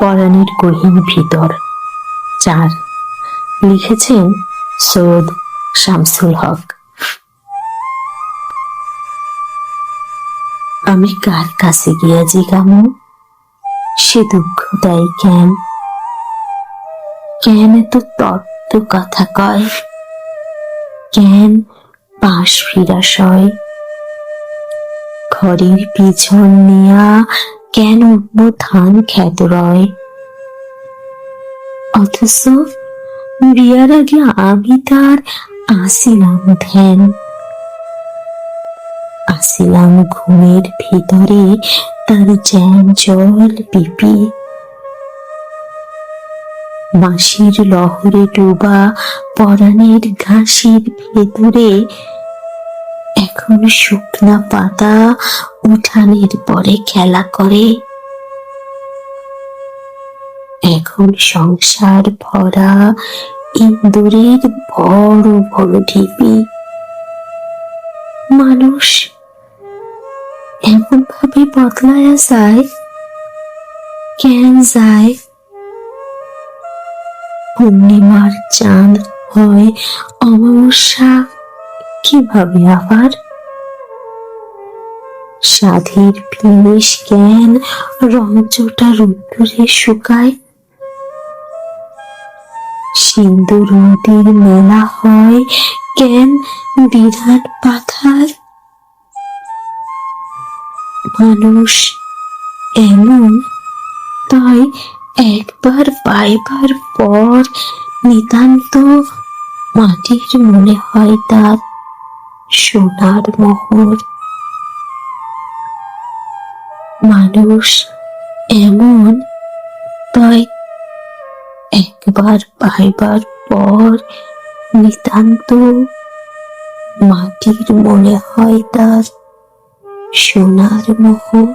পরাণের গহীন ভিতর চার লিখেছেন সৈয়দ শামসুল হক। আমি কার কাছে গিয়া জিগামু? সে দুঃখ দেয় কেন? কেন এত তত্ত্ব কথা কয়? কেন পাশ ফিরা সয় ঘরের পিছন নিয়া কেন ধান খ্যাত রয়? অথচ বিয়ার আগে আমি তার আসিলাম ধ্যান। আসিলাম ঘুমের ভিতরে তার জ্যান জল পিপি। বাঁশির লহরে ডোবা পরাণের ঘাসের ভেতরে এখন শুকনা পাতা উঠানের পরে খেলা করে। এখন সংসার ভরা ইন্দুরের বড় বড় ঢিপি মানুষ এমন ভাবে বদলায়া যায়, কেন যায়? পূর্ণিমার চাঁদ হয় অমাবস্যা, কীভাবে আবার সাধের ফিনিশ জ্ঞান রঞ্চটা রুদ্রে শুকায়। সিন্দুর নদীর মেলা হয় কেন বিরাট পাথার মানুষ এমন, তাই একবার পাইবার পর নিতান্ত মাটির মনে হয় তার সোনার মোহর। মানুষ এমন তাই একবার পাইবার পর নিতান্ত মাটির মনে হয় তার সোনার মোহর